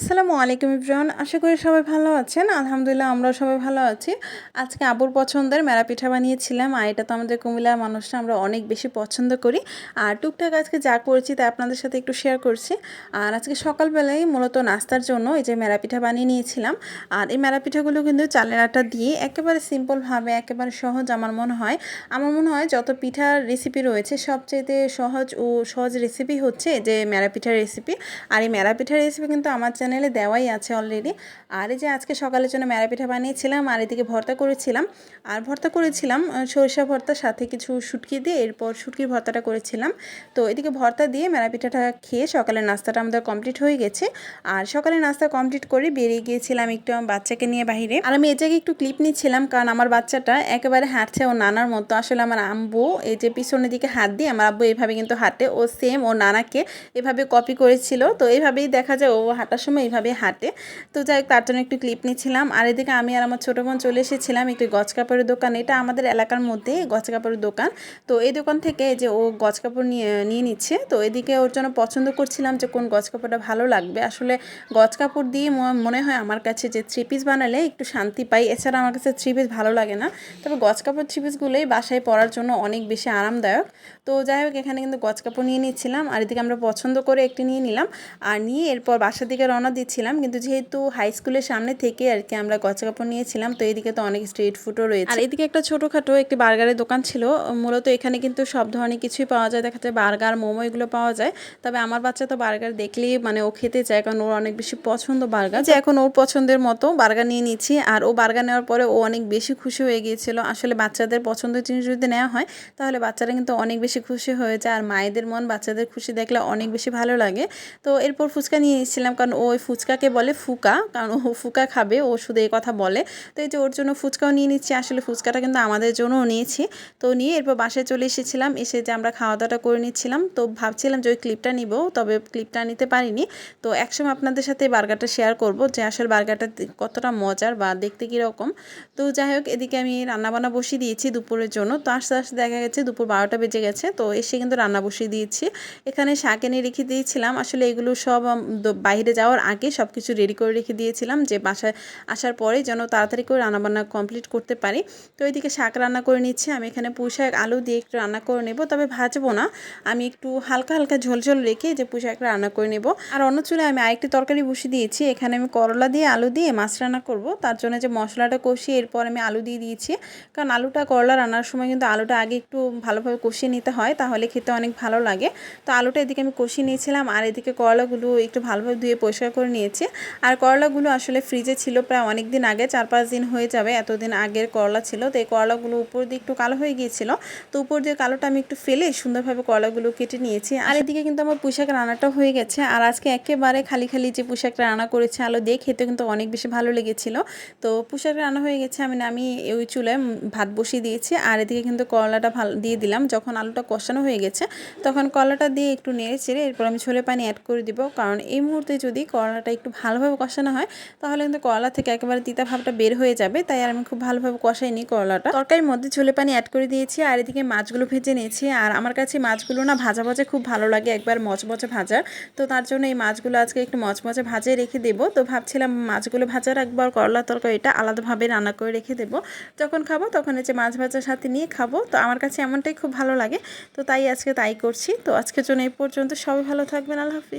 আসসালামু আলাইকুম ইব্রাহন আশা করি সবাই ভালো আছেন। আলহামদুলিল্লাহ আমরাও সবাই ভালো আছি। আজকে আবুর পছন্দের মেরা পিঠা বানিয়েছিলাম আর এটা তো আমাদের কুমিল্লার মানুষরা আমরা অনেক বেশি পছন্দ করি। আর টুকটাক আজকে যা করেছি তা আপনাদের সাথে একটু শেয়ার করছি। আর আজকে সকালবেলায় মূলত নাস্তার জন্য এই যে মেরা পিঠা বানিয়ে নিয়েছিলাম। আর এই মেরা পিঠাগুলো কিন্তু চালের আটা দিয়ে একেবারে সিম্পলভাবে একেবারে সহজ আমার মনে হয়। আমার মনে হয় যত পিঠার রেসিপি রয়েছে সবচেয়ে সহজ ও সহজ রেসিপি হচ্ছে যে মেরা পিঠার রেসিপি আর এই মেরা পিঠার রেসিপি কিন্তু আমার চ্যানেলে দেওয়াই আছে অলরেডি আর এই যে আজকে সকালের জন্য ম্যারা পিঠা বানিয়েছিলাম, আর এদিকে ভর্তা করেছিলাম। আর ভর্তা করেছিলাম সরিষা ভর্তার সাথে কিছু শুটকি দিয়ে, এরপর শুটকির ভর্তাটা করেছিলাম। তো এদিকে ভর্তা দিয়ে ম্যারা পিঠাটা খেয়ে সকালের নাস্তাটা আমাদের কমপ্লিট হয়ে গেছে। আর সকালের নাস্তা কমপ্লিট করে বেরিয়ে গিয়েছিলাম একটু আমার বাচ্চাকে নিয়ে বাহিরে আর আমি এই জায়গায় একটু ক্লিপ নিচ্ছিলাম, কারণ আমার বাচ্চাটা একেবারে হাঁটছে ও নানার মতো। আসলে আমার আম্বু এই যে পিছনের দিকে হাত দিয়ে, আমার আব্বু এইভাবে কিন্তু হাঁটে। ও সেম ও নানাকে এভাবে কপি করেছিল। তো এইভাবেই দেখা যায় ও হাঁটার সময় এইভাবে হাঁটে। তো যাই তার জন্য একটু ক্লিপ নিচ্ছিলাম। আর এদিকে আমি আর আমার ছোটো বোন চলে এসেছিলাম একটু গছ কাপড়ের দোকান। এটা আমাদের এলাকার মধ্যে গছ কাপড়ের দোকান। তো এই দোকান থেকে যে ও গছ কাপড় নিয়ে নিয়ে নিচ্ছে। তো এদিকে ওর জন্য পছন্দ করছিলাম যে কোন গছ কাপড়টা ভালো লাগবে। আসলে গছ কাপড় দিয়ে মনে হয় আমার কাছে যে থ্রি পিস বানালে একটু শান্তি পাই। এছাড়া আমার কাছে থ্রি পিস ভালো লাগে না। তবে গছ কাপড় থ্রি পিসগুলোই বাসায় পরার জন্য অনেক বেশি আরামদায়ক। তো যাই হোক, এখানে কিন্তু গছ কাপড় নিয়ে নিচ্ছিলাম। আর এদিকে আমরা পছন্দ করে একটি নিয়ে নিলাম। আর নিয়ে এরপর বাসার দিকে রওনা দিচ্ছিলাম, কিন্তু যেহেতু হাই স্কুলের সামনে থেকে আর কি আমরা গছ কাপড় নিয়েছিলাম, তো এদিকে তো অনেক স্ট্রিট ফুডও রয়েছে। আর এদিকে একটা ছোটোখাটো একটি বার্গারের দোকান ছিল, মূলত এখানে কিন্তু সব ধরনের কিছুই পাওয়া যায়, দেখা যায় বার্গার, মোমো এগুলো পাওয়া যায়। তবে আমার বাচ্চা তো বার্গার দেখলেই মানে ও খেতে চায়, কারণ ওর অনেক বেশি পছন্দ বার্গার। যে এখন ওর পছন্দের মতো বার্গার নিয়ে নিচ্ছি, আর ও বার্গার নেওয়ার পরে ও অনেক বেশি খুশি হয়ে গিয়েছিল। আসলে বাচ্চাদের পছন্দের জিনিস যদি নেওয়া হয়, তাহলে বাচ্চারা কিন্তু অনেক বেশি খুশি হয়ে যায়, আর মায়েদের মন বাচ্চাদের খুশি দেখলে অনেক বেশি ভালো লাগে। তো এরপর ফুচকা নিয়ে নিচ্ছিলাম কারণ ওই ফুচকাকে বলে ফুকা, কারণ ও ফুকা খাবে, ও শুধু এই কথা বলে। তো এই যে ওর জন্য ফুচকাও নিয়ে নিচ্ছি, আসলে ফুচকাটা কিন্তু আমাদের জন্যও নিয়েছি। তো নিয়ে এরপর বাসায় চলে এসেছিলাম, এসে যে আমরা খাওয়া দাওয়াটা করে নিচ্ছিলাম, তো ভাবছিলাম যে ওই ক্লিপটা নিব, তবে ক্লিপটা নিতে পারিনি। তো একসময় আপনাদের সাথে বার্গারটা শেয়ার করব, যে আসলে বার্গারটা কতটা মজার বা দেখতে কীরকম। তো যাই হোক, এদিকে আমি রান্নাবান্না বসিয়ে দিয়েছি দুপুরের জন্য। তো আস্তে আস্তে দেখা গেছে দুপুর বারোটা বেজে গেছে, তো এসে কিন্তু রান্না বসিয়ে দিয়েছি। এখানে শাক এনে রেখে দিয়েছিলাম। আসলে এগুলো সব বাইরে যাওয়ার আগে সব কিছু রেডি করে রেখে দিয়েছিলাম যে বাসায় আসার পরে যেন তাড়াতাড়ি করে রান্নাবান্না কমপ্লিট করতে পারি। তো এদিকে শাক রান্না করে নিচ্ছি, আমি এখানে পুঁশাক আলু দিয়ে একটু রান্না করে নেব, তবে ভাজবো না। আমি একটু হালকা হালকা ঝোলঝোল রেখে যে পুঁশাক রান্না করে নেব। আর অন্য চুলে আমি আরেকটি তরকারি বসিয়ে দিয়েছি, এখানে আমি করলা দিয়ে আলু দিয়ে মাছ রান্না করব। তার জন্য যে মশলাটা কষিয়ে এরপর আমি আলু দিয়ে দিয়েছি। কারণ আলুটা করলা রান্নার সময় কিন্তু আলুটা আগে একটু ভালোভাবে কষিয়ে নিতে হয়, তাহলে খেতে অনেক ভালো লাগে। তো আলুটা এদিকে আমি কষিয়ে নিয়েছিলাম, আর এদিকে করলাগুলো একটু ভালোভাবে ধুয়ে পরিষ্কার করে নিয়েছি। আর করলাগুলো আসলে ফ্রিজে ছিল প্রায় অনেক দিন আগে চার পাঁচ দিন হয়ে যাবে, এতদিন আগের করলা ছিল। তো এই করলাগুলো উপর দিয়ে একটু কালো হয়ে গিয়েছিল। তো উপর দিয়ে কালোটা আমি একটু ফেলে সুন্দরভাবে করলাগুলো কেটে নিয়েছি। আর এদিকে কিন্তু আমার পোশাক রান্নাটা হয়ে গেছে। আর আজকে একেবারে খালি খালি যে পোশাকটা রান্না করেছে আলো দিয়ে খেতে কিন্তু অনেক বেশি ভালো লেগেছিল। তো পোশাক রান্না হয়ে গেছে, আমি আমি ওই চুলায় ভাত বসিয়ে দিয়েছি। আর এদিকে কিন্তু করলাটা ভালো দিয়ে দিলাম। যখন আলুটা কষানো হয়ে গেছে, তখন কলাটা দিয়ে একটু নেড়ে চেড়ে এরপর আমি ছোলে পানি অ্যাড করে দিব। কারণ এই মুহূর্তে যদি করলাটা একটু ভালোভাবে কষানো হয়, তাহলে কিন্তু করলা থেকে একেবারে তিতা ভাবটা বের হয়ে যাবে, তাই আর আমি খুব ভালোভাবে কষাই নিই করলাটা তরকারির মধ্যে ছোলে পানি অ্যাড করে দিয়েছি, আর এদিকে মাছগুলো ভেজে নিয়েছি, আর আমার কাছে মাছগুলো না ভাজা ভাজা খুব ভালো লাগে, একবার মচমচে ভাজা তো তার জন্য এই মাছগুলো আজকে একটু মচমচে ভাজে রেখে দেবো। তো ভাবছিলাম মাছগুলো ভাজা রাখব আর করলা তরকারিটা আলাদাভাবে রান্না করে রেখে দেবো। যখন খাব তখন যে মাছ ভাজার সাথে নিয়ে খাব, তো আমার কাছে এমনটাই খুব ভালো লাগে, তো তাই আজকে তাই করছি। তো আজকের জন্য এই পর্যন্ত, সবাই ভালো থাকবেন, আল্লাহ হাফিজ।